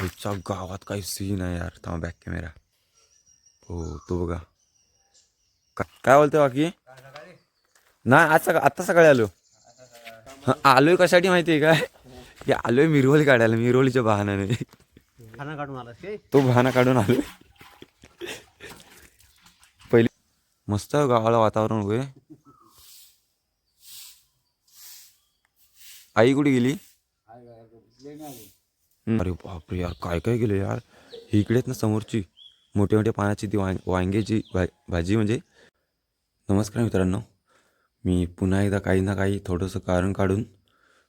आईच्या गावात काही सीन आहे यार थांबा बॅक कॅमेरा हो तो बघा काय बोलतोय बाकी नाही आज सकाळ आत्ता सकाळी आलो हं, आलोय कशासाठी माहिती आहे काय की आलोय मिरवली काढायला मिरवलीच्या बहाण्याने तो बहाणा काढून आलोय पहिले मस्त गावाला वातावरण वगैरे आई कुठे गेली. अरे बापरे यार काय काय गेलं यार? ही ना समोरची मोठ्या मोठ्या पानाची ती वांग वांग्याची भा भाजी म्हणजे. नमस्कार मित्रांनो मी पुन्हा एकदा काही ना काही थोडंसं कारण काढून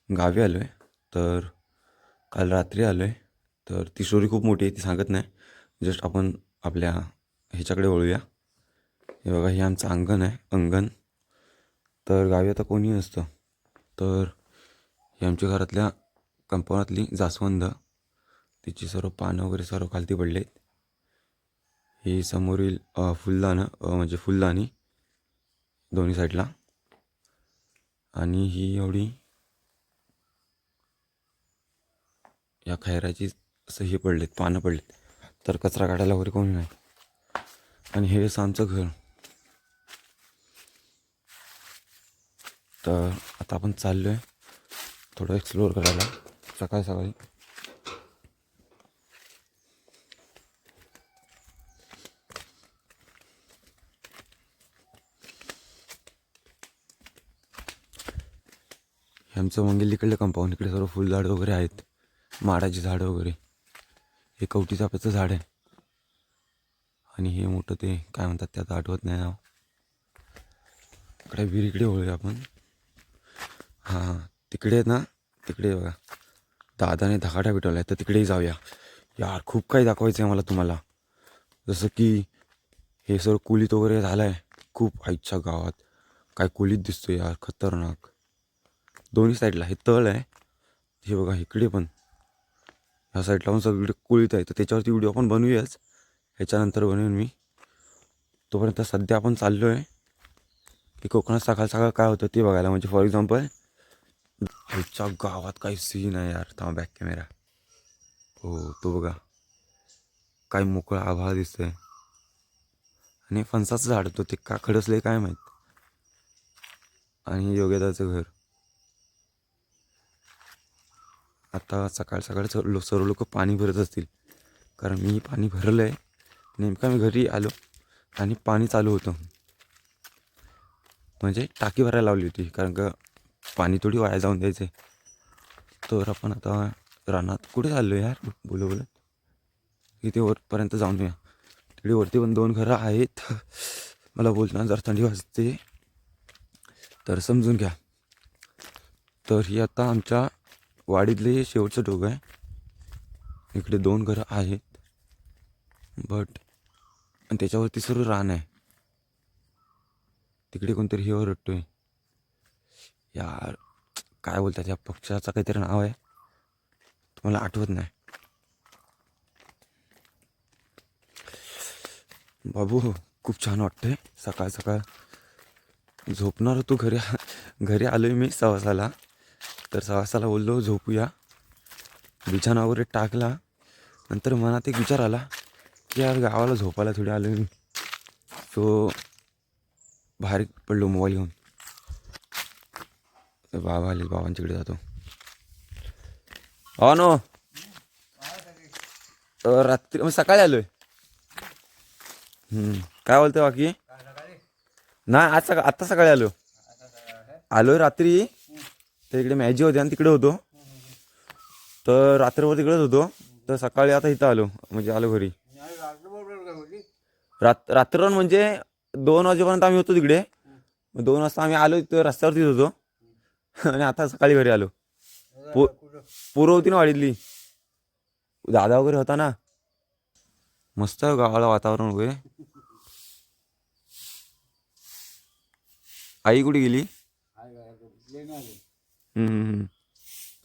गावी आलो आहे तर काल रात्री आलो आहे तर ती स्टोरी खूप मोठी आहे ती सांगत नाही. जस्ट आपण आपल्या ह्याच्याकडे वळूया. हे बघा हे आमचं अंगण आहे अंगण. तर गावी आता कोणी नसतं. तर हे आमच्या घरातल्या कंपाऊंडातली जास्वंद तिची सर्व पानं वगैरे सर्व खालती पडलेत. ही समोरील फुलदाणं फुलदानं म्हणजे फुलदाणी दोन्ही साईडला. आणि ही एवढी या खैराची असं हे पडलेत पानं पडलेत. तर कचरा काढायला वगैरे कोणी नाही. आणि हे असं आमचं घर. तर आता आपण चाललो आहे थोडं एक्सप्लोअर करायला. सकाळी सकाळी. आमचं मंगेल इकडलं कंपाऊंड इकडे सर्व फुलझाडं वगैरे आहेत. माडाची झाडं वगैरे. हे कवटी चाफ्याचं झाड आहे. आणि हे मोठं ते काय म्हणतात त्यात आठवत नाही नाव. इकडे विहिरीकडे वळूया आपण. हां तिकडे आहेत ना? तिकडे बघा. दादाने धकाटा भेटवला आहे तर तिकडेही जाऊया. यार खूप काही दाखवायचं आहे मला तुम्हाला. जसं की हे सर्व कुलीत वगैरे झालं आहे खूप आईच्या गावात. काय कुलीत दिसतो यार खतरनाक. दोन्ही साईडला. हे तळ आहे. हे बघा इकडे पण. ह्या साईडला पण सगळीकडे कुळीत आहे. तर त्याच्यावरती व्हिडिओ आपण बनवूयाच. ह्याच्यानंतर बनवेन मी. तोपर्यंत सध्या आपण चाललो आहे की कोकणात सकाळ सकाळ काय होतं ते बघायला. म्हणजे फॉर एक्झाम्पल आमच्या गावात काही सीन आहे यार. थांबा बॅक कॅमेरा हो तो बघा. काय मोकळा आभाळ दिसतोय. आणि फणसाचं झाड होतं. ते का खडसले काय माहीत? आणि योगेदाचं घर. आता सकाळ सकाळ सर्व सर्व लोक पाणी भरत असतील. कारण मी पाणी भरलं आहे नेमका मी घरी आलो आणि पाणी चालू होतं. म्हणजे टाकी भरायला लावली होती कारण का पाणी थोडी वाया जाऊन द्यायचं तर आपण आता रानात कुठे चाललो यार? बोलू बोलत इथे वरपर्यंत जाऊन या तिकडे वरती पण दोन घरं आहेत. मला बोलताना जर थंडी वाजते. तर समजून घ्या. तर ही आता आमच्या वाडीतले शेवटचं टोक आहे. इकडे दोन घरं आहेत. बट आणि त्याच्यावरती सर्व रान आहे. तिकडे कोणतरी हे ओरडतोय. यार काय बोलतात या पक्षाचं काहीतरी नाव आहे. तुम्हाला आठवत नाही. बाबू खूप छान वाटतंय. सकाळ सकाळ झोपणार होतो घरी. घरी आलो आहे मी सवासाला. तर सवासाला बोललो झोपूया. बिछाना वगैरे टाकला. नंतर मनात एक विचार आला की यार गावाला झोपायला थोडी आलो मी. सो बाहेर पडलो मोबाईल घेऊन. तर बाबा आले बाबांच्याकडे जातो. हो नो अं, रात्री मग सकाळी आलोय. हम्म. काय बोलतोय बाकी? नाही आज सकाळ आत्ता सकाळी आलो. आलोय रात्री. तर इकडे मॅजी होती आणि तिकडे होतो. तर रात्रभर तिकडेच होतो. तर सकाळी आता इथं आलो म्हणजे आलो घरी. रात रात्र म्हणजे दोन वाजेपर्यंत आम्ही होतो तिकडे. दोन वाजता आम्ही आलो तिथं रस्त्यावरतीच होतो. आणि आता सकाळी घरी आलो. पो पोरं होती ना वाडीतली. दादा वगैरे होता ना. मस्त गावाला वातावरण वगैरे. आई कुठे गेली?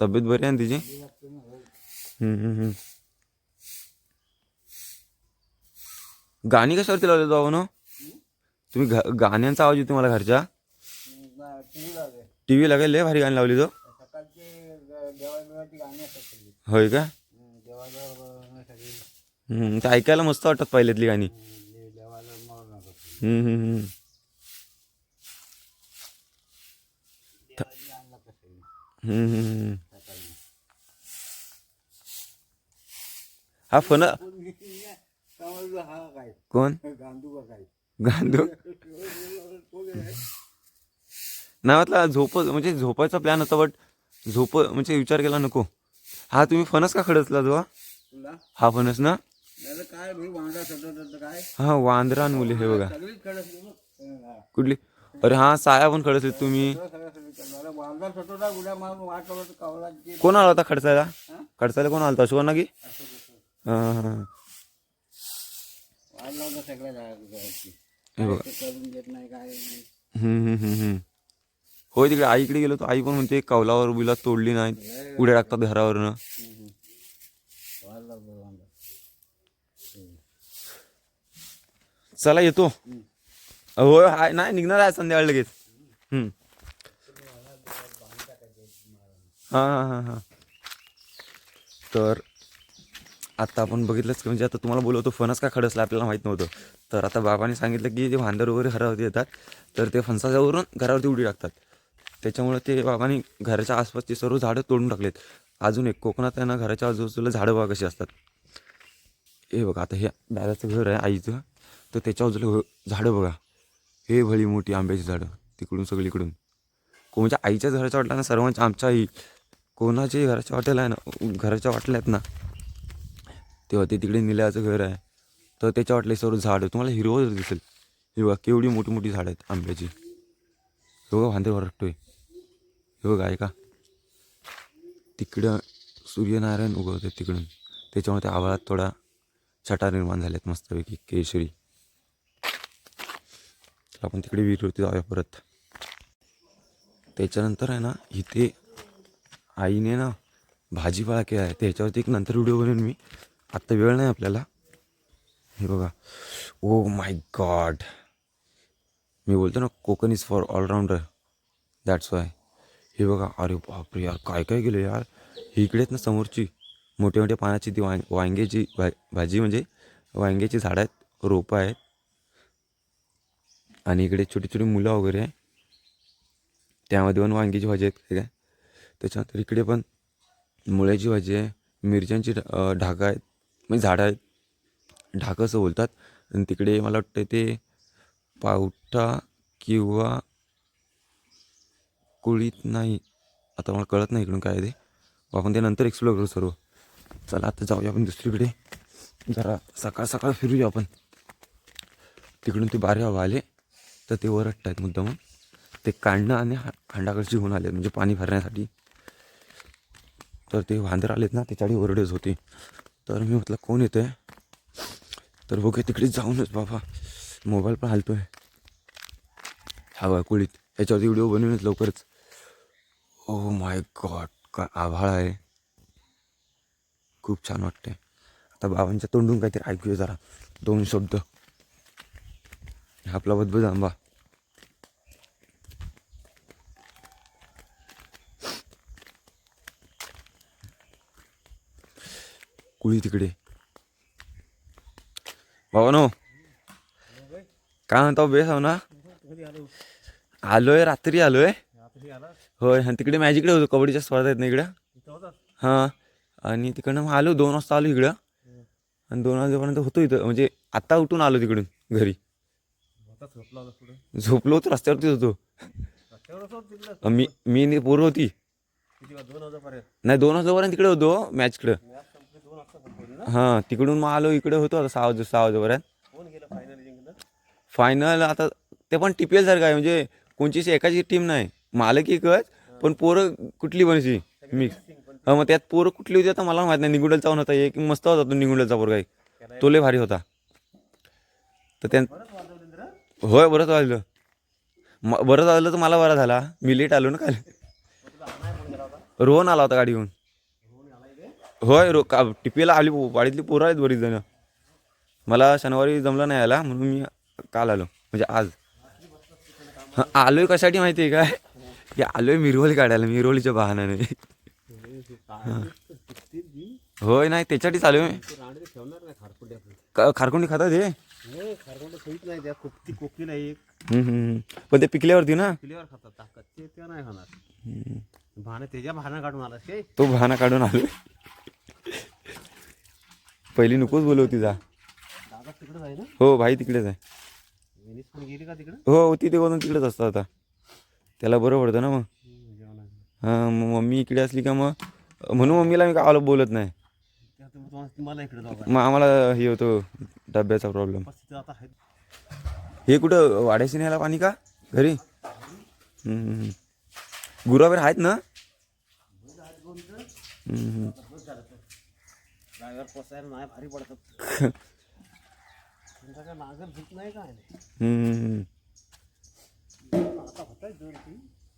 तब्येत बरी आहे ना तिची? गाणी कशावरती लावले जाऊ तुम्ही गा- गाण्यांचा आवाज येतो मला घरच्या. टी व्ही लागेल लय भारी गाणी लावली तो. होय का? ऐकायला मस्त वाटतात पहिल्यातली गाणी. हम्म, हम्म, हम्म. हम्म, हम्म, हम्म. हा फन कोण? गांधू नाही म्हटलं झोप म्हणजे झोपायचा प्लॅन होता बट झोप म्हणजे विचार केला नको. हा तुम्ही फणस का खडचला जो हा फणस ना? काय हा वांदरान मुले हे बघा. कुठली? अरे हा साया पण खडचले तुम्ही. कोण आला होता खडसायला? खडसायला कोण आला होता अशोक ना की? हा हा. हे बघा. हम्म, हम्म, हम्म, होय तिकडे आईकडे गेलो तर आई पण म्हणते कौलावर बिला तोडली नाही उड्या टाकतात घरावरनं. चला येतो. होय हाय नाही निघणार आहे संध्याकाळ लगेच. हां हा हा हा. तर आता आपण बघितलंच की म्हणजे आता तुम्हाला बोलवतो फणस का खडसला आपल्याला माहीत नव्हतं. तर आता बाबाने सांगितलं की जे भांडर वगैरे घरावरती येतात तर ते फणसाच्यावरून घरावरती उडी टाकतात. त्याच्यामुळे ते बाबांनी घराच्या आसपासची सर्व झाडं तोडून टाकलेत. अजून एक कोकणात आहे ना घराच्या आजूबाजूला झाडं बघा कशी असतात. हे बघा आता हे दादाचं घर आहे आईचं. तर त्याच्या बाजूला हो- झाडं बघा. हे भली मोठी आंब्याची झाडं तिकडून सगळीकडून. कोणाच्या म्हणजे आईच्या घराच्या वाटल्या ना सर्वांच्या आमच्या आई कोणाच्याही घराच्या वाटेला आहे ना घराच्या वाटल्या आहेत ना तेव्हा ते तिकडे निल्याचं घर आहे. तर त्याच्या वाटले सर्व झाडं तुम्हाला हिरवं दिसेल हे बघा केवढी मोठी मोठी झाडं आहेत आंब्याची. हे बघा भांडे वरटतोय हे बघा ऐका. तिकडं सूर्यनारायण उगवतात तिकडून. त्याच्यामुळे त्या आवाळात थोडा छटा निर्माण झाल्यात मस्तपैकी केशरी. आपण तिकडे विहिरीवरती जाऊया परत. त्याच्यानंतर आहे ना इथे आईने ना भाजीपाला केला आहे. त्याच्यावरती एक नंतर व्हिडिओ बनवून मी. आत्ता वेळ नाही आपल्याला. हे बघा. ओ माय गॉड मी बोलतो ना Konkan is for allrounder that's why हे बघा अरे बापरे यार काय काय गेलं यार? ही इकडे आहेत ना समोरची मोठे मोठे पानाची ती वांग वांग्याची भाजी म्हणजे वांग्याची झाडं आहेत रोपं आहेत. आणि इकडे छोटी छोटी मुलं वगैरे आहे. त्यामध्ये पण वांग्याची भाजी आहेत काय? त्याच्यानंतर इकडे पण मुळ्याची भाजी आहे. मिरच्यांची ढाकं आहेत. म्हणजे झाडं आहेत. ढाकं असं बोलतात. आणि तिकडे मला वाटतं ते पावटा किंवा कुळीत नाही. आता मला कळत नाही इकडून काय ते. आपण ते नंतर एक्सप्लोर करू सर्व. चला आता जाऊया आपण दुसरीकडे. जरा सकाळ सकाळ फिरूया आपण. तिकडून ते बारे हवा आले. तर ते ओरडत आहेत मुद्दामून. ते काढणं आणि हा- खांडाकडची घेऊन आले म्हणजे पाणी भरण्यासाठी. तर ते वांदर आलेत ना त्याच्याडी ओरडेच होते. तर मी म्हटलं कोण येतं आहे तर बघे तिकडे जाऊनच बाबा. मोबाईल पण हलतो हा बघा कुळीत. याच्यावरती व्हिडिओ बनवूनच लवकरच. ओ माय गॉड काय आभाळ आहे. खूप छान वाटते आता बाबांच्या तोंडून काहीतरी ऐकूया जरा. दोन शब्द. आपला बदबद आंबा. कुळी तिकडे. भावानो काय म्हणता हो, बेस हो ना? आलोय रात्री आलोय. होय आणि तिकडे मॅजिकडे होतो कबड्डीच्या स्पर्धा आहेत ना इकडं? हा हां आणि तिकडनं मग आलो दोन वाजता आलो इकडं. आणि दोन वाजेपर्यंत होतो इथं म्हणजे आत्ता उठून आलो तिकडून घरी. झोपला होता पुढे? झोपलो होतो रस्त्यावरतीच होतो. मी मी पोरं होती. नाही दोन वाजेपर्यंत तिकडे होतो मॅचकडं. हां तिकडून मग आलो इकडे होतो आता सहा सहा वाजेपर्यंत. फायनल आता ते पण टी पी एल सारखं आहे म्हणजे कोणचीच एकाची टीम नाही. मालक एकच पण पोरं कुठली बनशी मिक्स हा मग त्यात पोरं कुठली होती आता मला माहीत नाही निगुंडलचा पण होता एक मस्त होता तो निगुंडलचा पोरगा एक. तो लय भारी होता. तर त्या होय बरंच वाजलं म बरं वाजलं तर मला बरा झाला. मी लेट आलो ना काल. रोहन आला होता गाडी घेऊन होय रो का टिपीला आली वाडीतली पोरं आहेत बरीच जण. मला शनिवारी जमलं नाही आला म्हणून मी काल आलो. म्हणजे आज. हां आलोय कशासाठी माहिती आहे काय? की आलोय मिरवली काढायला मिरवलीच्या बहाण्याने होय नाही त्याच्यासाठी चालू आहे खारकुंडी खातात हे? नाही त्या एक. हम्म, हम्म, हम्म. पण ते पिकल्यावरती ना? किल्ल्यावर खातात ताकद. ते त्या नाही खाणार भाणं त्याच्या भाणं काढून काय? तो बहाणा काढून आलो. पहिली नकोच बोलवती जा. दादा तिकडे आहे ना? हो भाई तिकडेच आहे. वेणीस पण गेली का तिकडे? हो तिथे कोण तिकडेच असतं आता. त्याला बरं पडतं ना मग. जेवण हां मग मम्मी इकडे असली का मग? म्हणून मम्मीला मी गावाला बोलत नाही. तुम्हाला इकडे जाऊ मग आम्हाला हे होतो डब्याचा प्रॉब्लेम तिथे आता आहे हे कुठं वाड्याशी न्यायला पाणी का? घरी? हम्म, हम्म. गुरं वगैरे आहेत ना? भारी पडतात.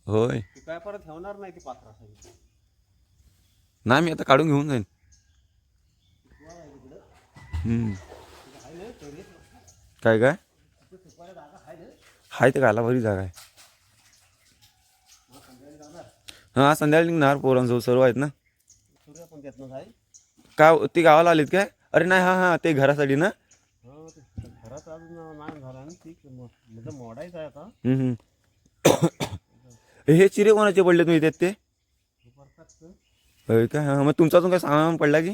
होय. काय परत ठेवणार नाही ती पात्रा नाही मी आता काढून घेऊन जाईन. काय काय हाय ते गायला बरी जागा आहे. हां संध्याकाळी निघणार पोरांसोबत सर्व आहेत ना? काय का ते गावाला आलेत काय? अरे नाही हां हां ते घरासाठी ना? घरात अजून नाही झाला ना ती म्हणजे मोडायचं आहे आता हम्म, हम्म. हे चिरे कोणाचे पडले तुम्ही त्यात ते? होय का? हां मग तुमचा अजून काय सामान पडला की?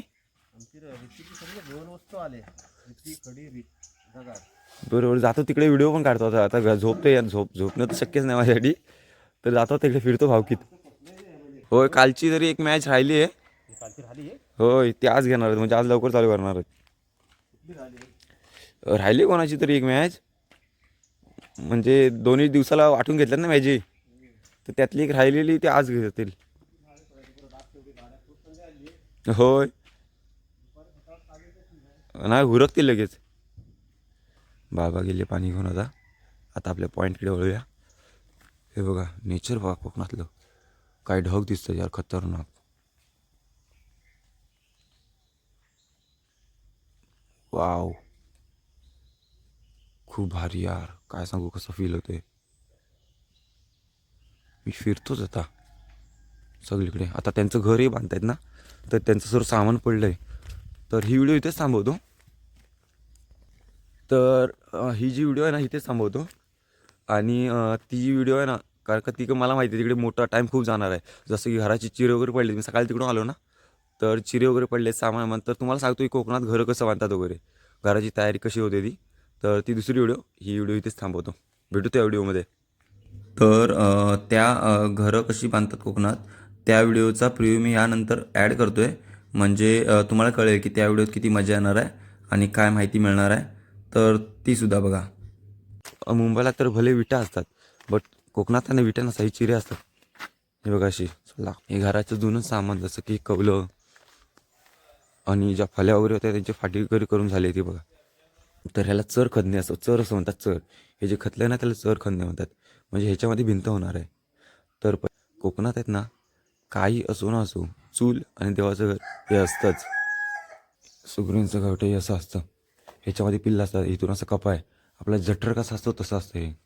आमची रितीची सगळे दोन वस्तू आले. रिती खडी रीत जगात बरोबर जातो तिकडे व्हिडिओ पण काढतो आता. आता घ- झोपते यार झोप झोपणं तर शक्यच नाही माझ्यासाठी. तर जातो तिकडे फिरतो भावकीत. होय कालची जरी एक मॅच राहिली आहे. कालची राहिली आहे? होय ती आज घेणार आहेत. म्हणजे आज लवकर चालू करणार आहेत. कुठली राहिली आहे? राहिली कोणाची तरी एक मॅच म्हणजे दोन्ही दिवसाला वाटून घेतल्यात ना मॅची तर त्यातली एक राहिलेली ती आज घेतील. होय. नाही हुरकतील लगेच. बाबा गेले पाणी घेऊन आता. आता आपल्या पॉईंटकडे वळूया. हे बघा नेचर बघा कोकणातलं. काय ढग दिसतं यार खतरनाक. वाव खूप भारी यार. काय सांगू कसं फील होते मी फिरतोच आता. सगळीकडे. आता त्यांचं घरही बांधतायत ना. तर त्यांचं सर सामान पडलं आहे तर ही व्हिडिओ इथेच थांबवतो. तर ही जी व्हिडिओ आहे ना इथेच थांबवतो. आणि ती जी व्हिडिओ आहे ना कारण का ती मला माहिती आहे तिकडे मोठा टाईम खूप जाणार आहे. जसं की घराची चिरे वगैरे पडले मी सकाळी तिकडून आलो ना तर चिरे वगैरे पडले सामान म्हण तर तुम्हाला सांगतो की कोकणात घरं कसं बांधतात वगैरे. घराची तयारी कशी होते ती. तर ती दुसरी व्हिडिओ ही व्हिडिओ इथेच थांबवतो. भेटू त्या व्हिडिओमध्ये तर त्या घरं कशी बांधतात कोकणात त्या व्हिडिओचा प्रिव्ह्यू मी यानंतर ॲड करतो आहे म्हणजे तुम्हाला कळेल की त्या व्हिडिओत किती मजा येणार आहे आणि काय माहिती मिळणार आहे. तर तीसुद्धा बघा. मुंबईला तर भले विटा असतात बट कोकणात त्यांना विटा नसा ही चिरे असतात. हे बघा अशी चला. हे घराचं जुनं सामान जसं की कवलं आणि ज्या फल्या वगैरे होत्या त्यांची फाटी वगैरे करून झाली ती बघा. तर ह्याला चर खदणे असं चर असं म्हणतात चर. हे जे खतलं ना त्याला चर खदणे म्हणतात. म्हणजे ह्याच्यामध्ये भिंत होणार आहे. तर प कोकणात आहेत ना काही असो ना असो चूल आणि देवाचं घर हे असतंच. सुग्रींचं गावठं हे असं असतं. ह्याच्यामध्ये पिल्लं असतात इथून असं कपाय. आपला जठर कसा असतो तसं असतं हे.